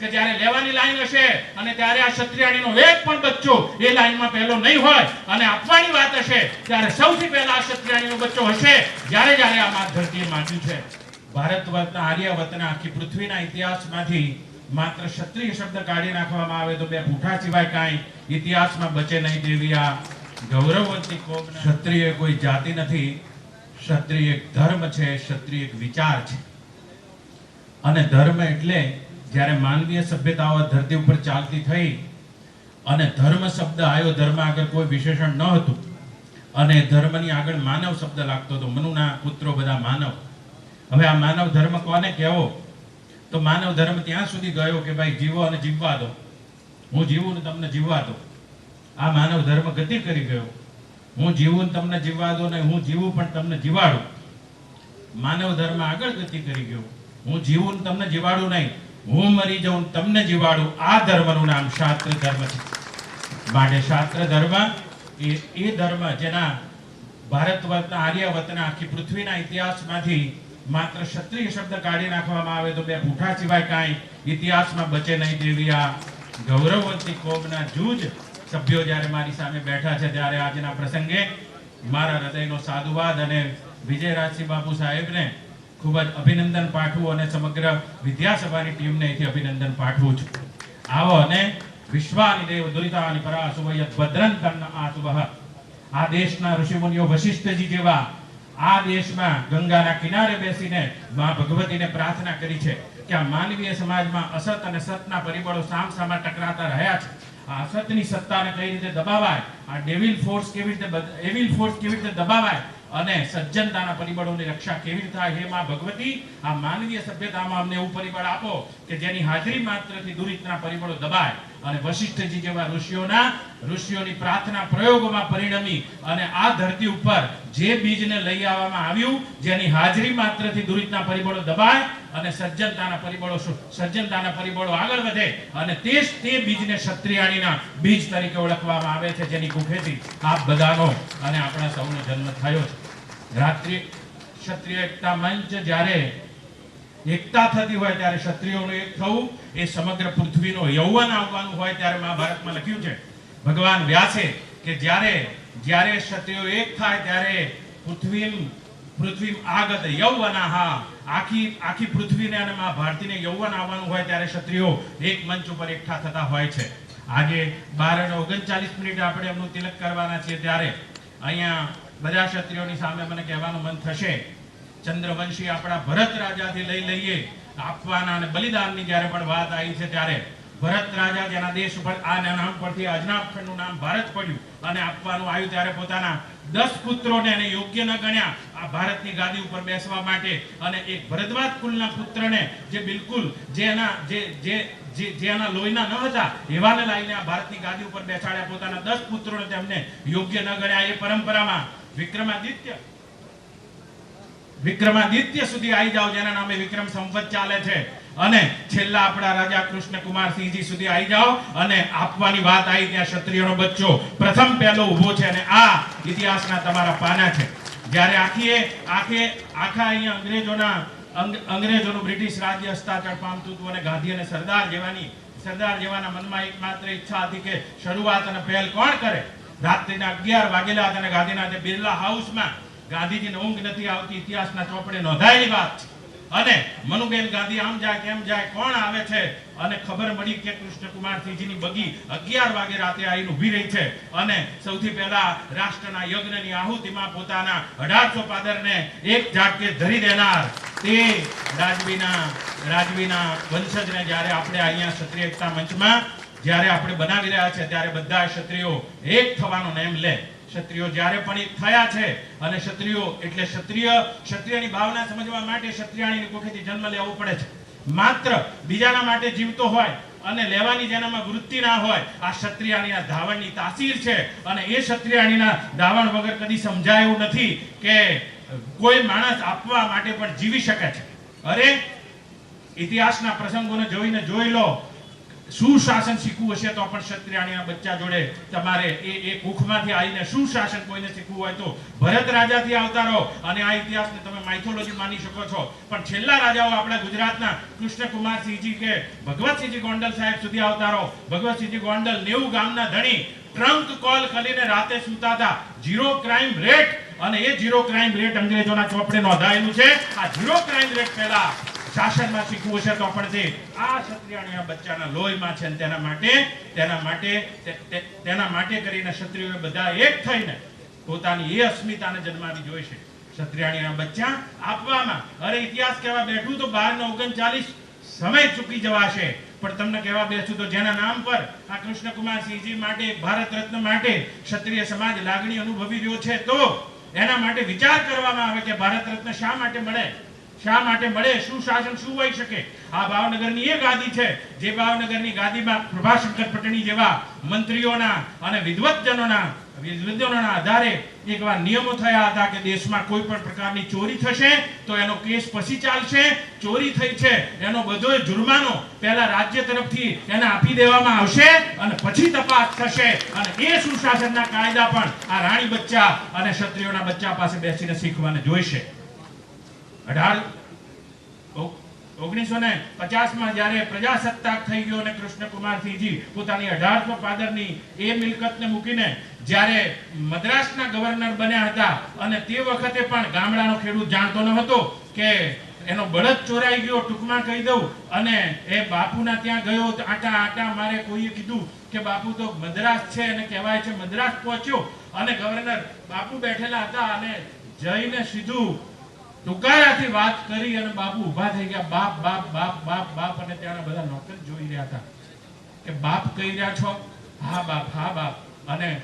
કે જ્યારે લેવાની લાઈન હશે અને ત્યારે આ ક્ષત્રિયાણીનો એક પણ બચ્ચો એ લાઈનમાં પહેલો નહીં હોય અને આપવાની વાત હશે, ત્યારે સૌથી પહેલા આ ક્ષત્રિયાણીનો બચ્ચો હશે. જ્યારે જ્યારે આ માત ધરતીએ માંગ્યું છે. ભારત વતના આર્યવતના આખી પૃથ્વીના ઇતિહાસમાંથી માત્ર ક્ષત્રિય શબ્દ કાઢી નાખવામાં આવે તો બે ભૂઠા સિવાય કાંઈ ઇતિહાસમાં બચે નહીં તેવી આ ગૌરવવંતી કોમ ક્ષત્રિય કોઈ જાતિ નથી. ક્ષત્રિય એક ધર્મ છે, ક્ષત્રિય એક વિચાર છે. અને ધર્મ એટલે જ્યારે માનવીય સભ્યતાઓ ધરતી ઉપર ચાલતી થઈ અને ધર્મ શબ્દ આવ્યો ધર્મ આગળ કોઈ વિશેષણ ન હતું અને ધર્મની આગળ માનવ શબ્દ લાગતો હતો, મનુના પુત્રો બધા માનવ. હવે આ માનવ ધર્મ કોને કહેવો? તો માનવ ધર્મ ત્યાં સુધી ગયો કે ભાઈ જીવો અને જીવવા દો. હું જીવું ને તમને જીવવા દો. આ માનવ ધર્મ ગતિ કરી ગયો. હું જીવું તમને જીવવા દો ને હું જીવું પણ તમને જીવાડું. માનવ ધર્મ આગળ ગતિ કરી ગયો. હું જીવું ને તમને જીવાડું નહીં. હું મરી જાઉં, તમને જીવાડું. આ ધર્મનું નામ શાસ્ત્ર ધર્મ છે. માટે શાસ્ત્ર ધર્મ એ એ ધર્મ જેના ભારત વતના આર્યવતના આખી પૃથ્વીના ઇતિહાસમાંથી માત્ર ક્ષત્રિય શબ્દ કાઢી નાખવામાં આવે તો બે પૂઠા સિવાય કાંઈ ઇતિહાસમાં બચે નહીં તેવી આ ગૌરવવંતી કોમના જૂજ સભ્યો જ્યારે મારી સામે બેઠા છે ત્યારે આજના પ્રસંગે મારા હૃદયનો સાધુવાદ અને વિજય રાજસિંહ બાપુ સાહેબને ખૂબ જ અભિનંદન પાઠવું અને સમગ્ર વિદ્યાસભાની ટીમને અહીંથી અભિનંદન પાઠવું છું. આવો અને વિશ્વાની દેવ દુરિતાની પરાસુવયત ભદ્રન તન્ન આસુવહ આ દેશના ઋષિમુનિઓ વશિષ્ઠજી જેવા આ દેશમાં ગંગાના કિનારે બેસીને મા ભગવતીને પ્રાર્થના કરી છે કે આ માનવીય સમાજમાં અસત અને સતના પરિબળો સામ સામા ટકરાતા રહ્યા છે. આ અસતની સત્તાને કઈ રીતે દબાવાય? આ ડેવિલ ફોર્સ કેવી રીતે એવિલ ફોર્સ કેવી રીતે દબાવાય? અને સજ્જનતાના પરિબળોની રક્ષા કેવી રીતે થાય હે માં ભગવતી? આ માનવીય સભ્યતામાં અમને એવું પરિબળ આપો કે જેની હાજરી માત્રથી દુરિતના પરિબળો દબાય અને વશિષ્ઠજી જેવા ઋષિઓના, ઋષિઓની પ્રાર્થના પ્રયોગોમાં પરિણમી અને આ ધરતી ઉપર જે બીજને લઈ આવવામાં આવ્યું, જેની હાજરી માત્રથી દુરિતના પરિબળો દબાય અને સજ્જનતાના પરિબળો સજ્જનતાના પરિબળો આગળ વધે અને તે જ તે બીજને ક્ષત્રિયાણીના બીજ તરીકે ઓળખવામાં આવે છે, જેની ગુફેથી આપ બધાનો અને આપણા સૌનો જન્મ થયો છે. રાત્રિ ક્ષત્રિય એકતા મંચ જ્યારે એકતા થતી હોય ત્યારે ક્ષત્રિયોનું એક થવું, એ સમગ્ર પૃથ્વીનો યૌવન આવવાનું હોય ત્યારે મહાભારતમાં લખ્યું છે. ભગવાન વ્યાસે કે જ્યારે જ્યારે ક્ષત્રિયો એક થાય ત્યારે પૃથ્વી પૃથ્વી આગત યૌવનાહા આખી આખી પૃથ્વીને અને મા ભારતીને યૌવન આવવાનું હોય ત્યારે ક્ષત્રિયો એક મંચ ઉપર એકઠા થતા હોય છે. આજે બાર અને ઓગણચાલીસ મિનિટ આપણે એમનું તિલક કરવાના છીએ ત્યારે અહીંયા બધા ક્ષત્રિયોની સામે મને કહેવાનું મન થશે. ચંદ્રવંશી આપણા ભરત રાજાથી લઈ લઈએ, આપવાના અને બલિદાનની જ્યારે પણ વાત આવી છે ત્યારે ભરત રાજા જેના દેશ ઉપર આ નામ પરથી અજનાબ ખંડનું નામ ભારત પડ્યું અને આપવાનું આવ્યું ત્યારે પોતાના દસ પુત્રોને એને યોગ્ય ન ગણ્યા. આ ભારતની ગાદી ઉપર બેસવા માટે અને એક ભરદ્વાજ કુલના પુત્રને જે બિલકુલ જેના જે જે જે જેના લોહીના ન હતા, એવાને લઈને આ ભારતની ગાદી ઉપર બેસાડ્યા પોતાના દસ પુત્રોને તેમને યોગ્ય ન ગણ્યા. એ પરંપરામાં વિક્રમાદિત્ય વિક્રમાદિત્ય સુધી આવી જાઓ. જેના નામે વિક્રમ સંવત ચાલે છે. અને છેલ્લા આપણા રાજા કૃષ્ણકુમાર સિંહજી સુધી આવી જાઓ અને આપવાની વાત આવી ત્યાં ક્ષત્રિયનો બચ્ચો પ્રથમ પહેલો ઊભો છે અને આ ઇતિહાસના તમારા પાના છે. જ્યારે આખી આખે, આખા અહીંયા અંગ્રેજોના અંગ્રેજોનું બ્રિટિશ રાજ્ય હસ્તાચળ પામતું હતું અને ગાંધી અને સરદાર જેવાની, સરદાર જેવાના મનમાં એકમાત્ર ઈચ્છા હતી કે શરૂઆત અને પહેલ કોણ કરે? રાત્રિના અગિયાર વાગેલા હતા અને ગાંધીના બિરલા હાઉસમાં ગાંધીજીને ઊંઘ નથી આવતી, ઇતિહાસના ચોપડે નોંધાયેલી વાત છે. અને મનુબેન ગાંધી, આમ જાય કેમ જાય, કોણ આવે છે? અને ખબર મળી કે કૃષ્ણકુમારસિંહજીની બગી અગિયાર વાગે રાતે આવીને ઊભી રહી છે. અને સૌથી પહેલા રાષ્ટ્રના યજ્ઞની આહુતિમાં પોતાના અઢારસો પાદરને એક ઝાટકે ધરી દેનાર તે રાજવીના રાજવીના વંશજને જ્યારે આપણે અહીંયા ક્ષત્રિય એકતા મંચમાં જ્યારે આપણે બનાવી રહ્યા છે ત્યારે બધા ક્ષત્રિયો એક થવાનો નેમ લે. ક્ષત્રિયો જ્યારે પણ થયા છે, અને ક્ષત્રિયો એટલે ક્ષત્રિય, ક્ષત્રિયની ભાવના સમજવા માટે ક્ષત્રિયાણીની કોખેથી જન્મ લેવો પડે છે. માત્ર બીજાના માટે જીવતો હોય અને લેવાની જેનામાં વૃત્તિ ના હોય, આ ક્ષત્રિયાણીના ધાવણની તાસીર છે અને એ ક્ષત્રિયાણીના ધાવણ વગર કદી સમજાય એવું નથી કે કોઈ માણસ આપવા માટે પણ જીવી શકે છે. અરે, ઇતિહાસના પ્રસંગોને જોઈને જોઈ લો સુશાસન શીખવું હશે તો પણ ક્ષત્રિયાણીના બચ્ચા જોડે તમારે એ એ કુખમાંથી આવીને સુશાસન કોઈને શીખવું હોય તો ભરત રાજાથી આવતા રહો. અને આ ઇતિહાસને તમે માઇથોલોજી માની શકો છો. પણ છેલ્લા રાજાઓ આપણા ગુજરાતના કૃષ્ણકુમારસિંહજી કે ભગવતસિંહજી ગોંડલ સાહેબ સુધી આવતા રહો. ભગવતસિંહજી ગોંડલ નેવું ગામના ધણી. ટ્રંક કોલ કરીને રાતે સૂતા હતા. ઝીરો ક્રાઇમ રેટ અને એ ઝીરો ક્રાઇમ રેટ અંગ્રેજોના ચોપડે નોંધાયેલું છે. આ ઝીરો ક્રાઇમ રેટ પહેલા શાસનમાં શીખવું છે તો પણ તે આ ક્ષત્રિયાણીના બચ્ચાના લોહીમાં છે તેના માટે તેના માટે તેના માટે કરીને ક્ષત્રિયોએ બધા એક થઈને પોતાની એ અસ્મિતાને જન્માવી જોઈશે ક્ષત્રિયાણીના બચ્ચા આપવામાં, અરે ઇતિહાસ કહેવા બેઠું તો બાર ને ઓગણચાલીસ સમય ચૂકી જવાશે. પણ તમને કહેવા બેસું તો જેના નામ પર આ કૃષ્ણકુમાર સિંહજી માટે, ભારત રત્ન માટે ક્ષત્રિય સમાજ લાગણી અનુભવી રહ્યો છે તો એના માટે વિચાર કરવામાં આવે કે ભારત રત્ન શા માટે મળે? શા માટે મળે? શું શાસન, શું હોઈ શકે? આ ભાવનગરની એ ગાદી છે, જે ભાવનગરની ગાદીમાં પ્રભાશંકર પટણી જેવા મંત્રીઓના અને વિદ્વતજનોના વિદ્વતજનોના આધારે એકવાર નિયમો થયા હતા કે દેશમાં કોઈ પણ પ્રકારની ચોરી થશે, તો એનો કેસ પછી ચાલશે. ચોરી થઈ છે, એનો બધો જુર્માનો પહેલા રાજ્ય તરફથી એને આપી દેવામાં આવશે અને પછી તપાસ થશે. અને એ સુશાસનના કાયદા પણ આ રાણી બચ્ચા અને ક્ષત્રિયોના બચ્ચા પાસે બેસીને શીખવાને જોઈશે. અઢાર. ઓગણીસો એનો બળદ ચોરાઈ ગયો, ટૂંકમાં કહી દઉં, અને એ બાપુના ત્યાં ગયો આટા આટા મારે કોઈએ કીધું કે બાપુ તો મદ્રાસ છે અને કહેવાય છે મદ્રાસ પહોંચ્યો. અને ગવર્નર બાપુ બેઠેલા હતા અને જઈને સીધું તુકારાથી વાત કરી અને બાપુ ઊભા થઈ ગયા. બાપ બાપ બાપ બાપ બાપ અને ત્યાંના બધા નોકર જોઈ રહ્યા હતા કે બાપ કહી રહ્યા છો, હા, બાપ હા, બાપ. અને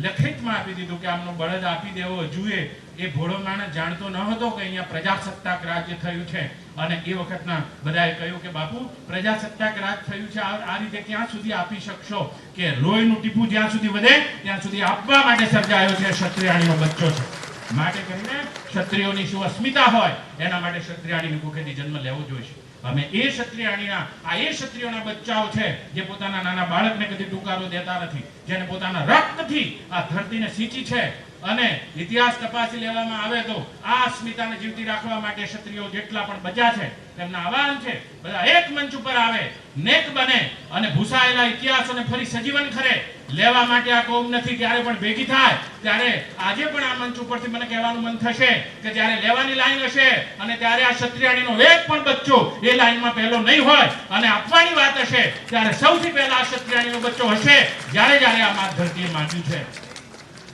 લખિતમાં આપી દીધું કે આમનો બળદ આપી દેવો જુએ એ ભોળો માણસ જાણતો ન હતો કે અહીંયા પ્રજાસત્તાક રાજ્ય થયું છે. અને એ વખતના બધાએ કહ્યું કે, બાપુ, પ્રજાસત્તાક રાજ થયું છે, આ રીતે ક્યાં સુધી આપી શકશો કે લોહીનું ટીપું જ્યાં સુધી વધે, ત્યાં સુધી આપવા માટે સર્જાયો છે ક્ષત્રિયાણીનો બચ્ચો છે. માટે કરીને ક્ષત્રિયોની શું અસ્મિતા હોય, એના માટે ક્ષત્રિયાણીની કુખેથી જન્મ લેવો જોઈશે. અમે એ ક્ષત્રિયાણીના, આ એ ક્ષત્રિયોના બચ્ચાઓ છે, જે પોતાના નાના બાળકને કદી ટુકારો દેતા નથી, જેને પોતાના રક્તથી આ ધરતીને સિંચી છે અને ઇતિહાસ તપાસી લેવામાં આવે તો આ અસ્મિતાને જીવતી રાખવા માટે ક્ષત્રિયો જેટલા પણ બચ્યા છે, તેમના આહવાન છે, બધા એક મંચ ઉપર આવે, નેક બને અને ભૂસાયેલા ઇતિહાસોને ફરી સજીવન કરે લેવા માટે આ કોમ નથી, ત્યારે પણ ભેગી થાય. ત્યારે આજે પણ આ મંચ ઉપરથી મને કહેવાનું મન થશે કે જ્યારે લેવાની લાઈન હશે અને ત્યારે આ ક્ષત્રિયાણીનો એક પણ બચ્ચો એ લાઈનમાં પહેલો નહીં હોય અને આપવાની વાત હશે, ત્યારે સૌથી પહેલા આ ક્ષત્રિયાણીનો બચ્ચો હશે, જ્યારે જ્યારે આ માત ધરતીએ માંગ્યું છે.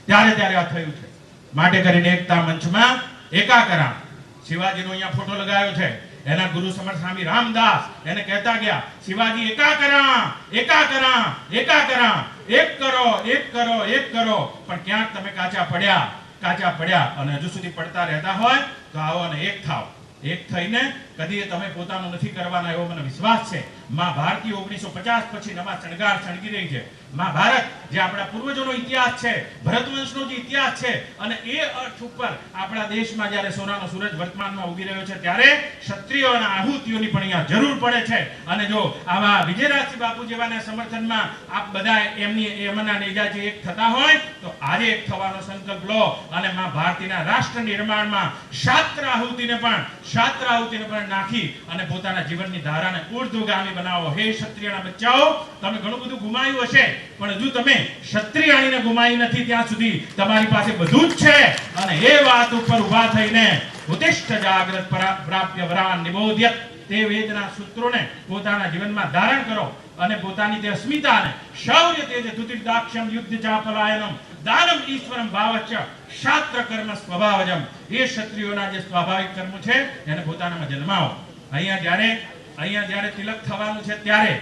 ત્યારે ત્યારે આ થયું છે. માટે કરીને એકતા મંચમાં એકાકરા શિવાજીનો અહીંયા ફોટો લગાવ્યો છે. એના ગુરુ સમર સ્વામી રામદાસ એને કહેતા ગયા, શિવાજી એકાકરા એકાકરા એકાકરા એક કરો એક કરો એક કરો. પણ ક્યાંક તમે કાચા પડ્યા કાચા પડ્યા. અને હજુ સુધી પડતા રહેતા હોય તો આવો અને એક થાવ. એક થઈને કદી તમે પોતાનું નથી કરવાના એવો મને વિશ્વાસ છે. માં ભારતી ઓગણીસો પચાસ પછી નવા શણગાર શણગી રહી છે. માં ભારત, જે આપણા પૂર્વજોનો ઇતિહાસ છે, ભરતવંશનો જે ઇતિહાસ છે, અને એ અર્થ ઉપર આપણા દેશમાં જ્યારે સોનાનો સૂરજ વર્તમાનમાં ઉગી રહ્યો છે, ત્યારે ક્ષત્રિયો અને આહુતિઓની પણ અહીંયા જરૂર પડે છે. અને જો આવા વિજયરાજસિંહ બાપુ જેવાના સમર્થનમાં આપ બધા એમની, એમના નેજાથી એક થતા હોય, તો આજે એક થવાનો સંકલ્પ લો. અને માં ભારતીના રાષ્ટ્ર નિર્માણમાં શાસ્ત્ર આહુતિને પણ શાસ્ત્ર આહુતિને પણ નાખી અને પોતાના જીવનની ધારાને ઉર્ધ્વગામી બનાવો. હે ક્ષત્રિયના બચ્ચાઓ, તમે ઘણું બધું ગુમાવ્યું હશે. પણ હજુ તમે ક્ષત્રિયાણીને ગુમાવી નથી ત્યાં સુધી તમારી પાસે બધું જ છે. અને એ વાત ઉપર ઊભા થઈને ઉત્તિષ્ઠ જાગ્રત પ્રાપ્ય વરાન નિબોધ્યત તે વેદના સૂત્રોને પોતાના જીવનમાં ધારણ કરો અને પોતાની તે અસ્મિતાને શૌર્ય તેજ તુતિર્દાક્ષમ યુદ્ધ ચાપલાયનમ દાનમ ઈશ્વરમ ભાવચ્ય શાસ્ત્ર કર્મ સ્વભાવજમ. એ ક્ષત્રિયોના જે સ્વાભાવિક કર્મ છે, એને પોતાનામાં જન્માવો. અહીંયા જ્યારે અહીંયા જ્યારે તિલક થવાનું છે, ત્યારે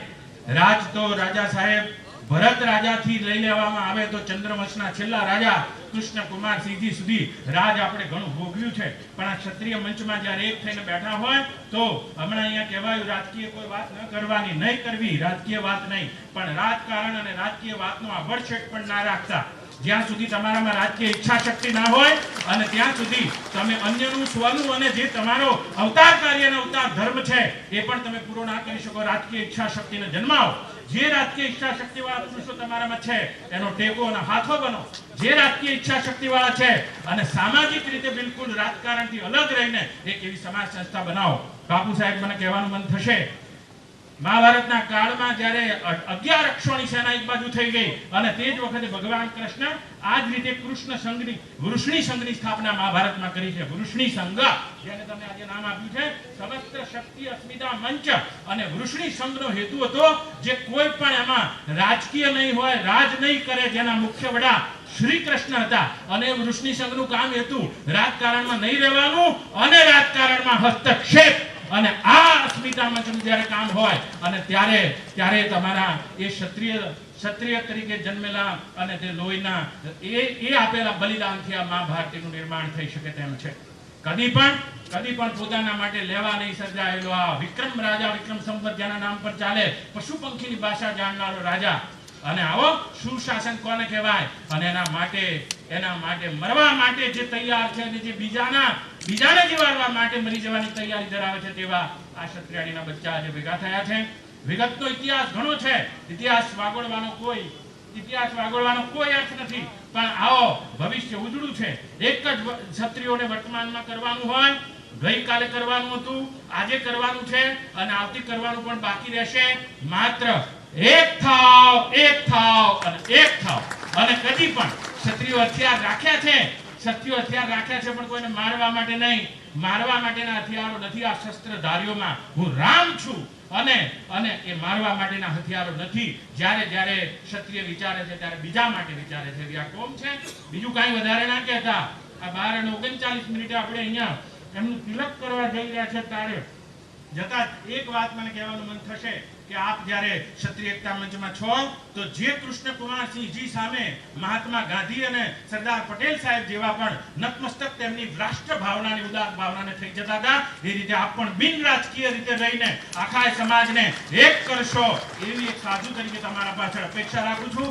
રાજ તો રાજા સાહેબ ભરત રાજાથી લઈ લેવામાં આવે તો ચંદ્રવંશના છેલ્લા રાજા કૃષ્ણકુમાર સિંહજી સુધી રાજ આપણે ઘણું ભોગવ્યું છે. પણ આ ક્ષત્રિય મંચમાં જ્યારે એક થઈને બેઠા હોય તો હમણાં અહીંયા કહેવાયું, રાજકીય કોઈ વાત ન કરવાની, નહીં કરવી. રાજકીય વાત નહીં. પણ રાજકારણ અને રાજકીય વાતનો આ વડછેટ પણ ના રાખતા. જ્યાં સુધી તમારામાં રાજકીય ઈચ્છા શક્તિ ના હોય અને ત્યાં સુધી તમે અન્યનું, સ્વનું અને જે તમારો અવતાર કાર્ય અને અવતાર ધર્મ છે, એ પણ તમે પૂરો ના કરી શકો. રાજકીય ઈચ્છા શક્તિને જન્માવો. જે રાજકીય ઈચ્છા શક્તિ વાળા પુરુષો તમારામાં છે, એનો ટેકો અને હાથો બનો. જે રાજકીય ઈચ્છા શક્તિ વાળા છે, અને સામાજિક રીતે બિલકુલ રાજકારણથી અલગ રહીને એક એવી સમાજ સંસ્થા બનાવો. બાપુ સાહેબ, મને કહેવાનું મન થશે મહાભારતના કાળમાં જ્યારે અગિયાર અક્ષોની સેના એક બાજુ થઈ ગઈ અને તે જ વખતે ભગવાન કૃષ્ણ આ જ રીતે કૃષ્ણ સંઘની, વૃષ્ણિ સંઘની સ્થાપના મહાભારતમાં કરી છે. વૃષ્ણિ સંઘ, જેને તમે આજે નામ આપ્યું છે, સમસ્ત શક્તિ, અસ્મિતા, મંચ અને વૃષ્ણિ સંઘનો હેતુ હતો જે કોઈ પણ એમાં રાજકીય નહીં હોય, રાજ નહીં કરે જેના મુખ્ય વડા શ્રી કૃષ્ણ હતા. અને વૃષ્ણિ સંઘનું કામ હતું રાજકારણમાં નહીં રહેવાનું અને રાજકારણમાં હસ્તક્ષેપ અને આ અસ્મિતા મંચનું જ્યારે કામ હોય અને ત્યારે ત્યારે તમારા એ ક્ષત્રિય ક્ષત્રિય તરીકે જન્મેલા અને તે લોહીના એ એ આપેલા બલિદાનથી આ મહાભારતીનું નિર્માણ થઈ શકે તેમ છે. કદી પણ કદી પણ પોતાના માટે લેવા નહીં સર્જાયેલો આ વિક્રમ રાજા, વિક્રમ સંવત જેના નામ પર ચાલે પશુ પંખીની ભાષા જાણનારો રાજા. અને આવો સુશાસન કોને કહેવાય? અને એના માટે એના માટે, મરવા માટે જે તૈયાર છે અને જે બીજાના બીજાને જીવાડવા માટે મરી જવાની તૈયારી ધરાવે છે તેવા આ ક્ષત્રિયાળીના બચ્ચા આજે ભેગા થયા છે. વિગતનો ઇતિહાસ ઘણો છે. ઇતિહાસ વાગોળવાનો કોઈ ઇતિહાસ વાગોળવાનો કોઈ અર્થ નથી. પણ આવો ભવિષ્ય ઉજળું છે. એક જ ક્ષત્રિયોને વર્તમાનમાં કરવાનું હોય, ગઈકાલે કરવાનું હતું, આજે કરવાનું છે, અને આવતી કરવાનું પણ બાકી રહેશે. માત્ર એક થાવ એક થાવ અને એક થાવ. અને કદી પણ ક્ષત્રિયો હથિયાર રાખ્યા છે ક્ષત્રિયો હથિયાર રાખ્યા છે, પણ કોઈને મારવા માટે નહીં. મારવા માટેના હથિયારો નથી, આ શસ્ત્રધારીઓમાં હું રામ છું. અને અને એ મારવા માટેના હથિયારો નથી. જ્યારે જ્યારે ક્ષત્રિય વિચારે છે, ત્યારે બીજા માટે વિચારે છે. એવી આ કોમ છે. બીજું કાંઈ વધારે ના કહેતા. આ બાર અને ઓગણચાલીસ મિનિટે આપણે અહીંયા એમનું તિલક કરવા જઈ રહ્યા છે ત્યારે જતા એક વાત મને કહેવાનું મન થશે કે આપ જ્યારે ક્ષત્રિય એકતા મંચમાં છો, તો જે કૃષ્ણ કુમારસિંહજી સામે મહાત્મા ગાંધી અને સરદાર પટેલ સાહેબ જેવા પણ નતમસ્તક તેમની રાષ્ટ્ર ભાવનાની ઉદાર ભાવનાને થઈ જતા હતા, એ રીતે આપ પણ બિન રાજકીય રીતે રહીને આખા સમાજને એક કરશો એવી એક સાધુ તરીકે તમારા પાછળ અપેક્ષા રાખું છું.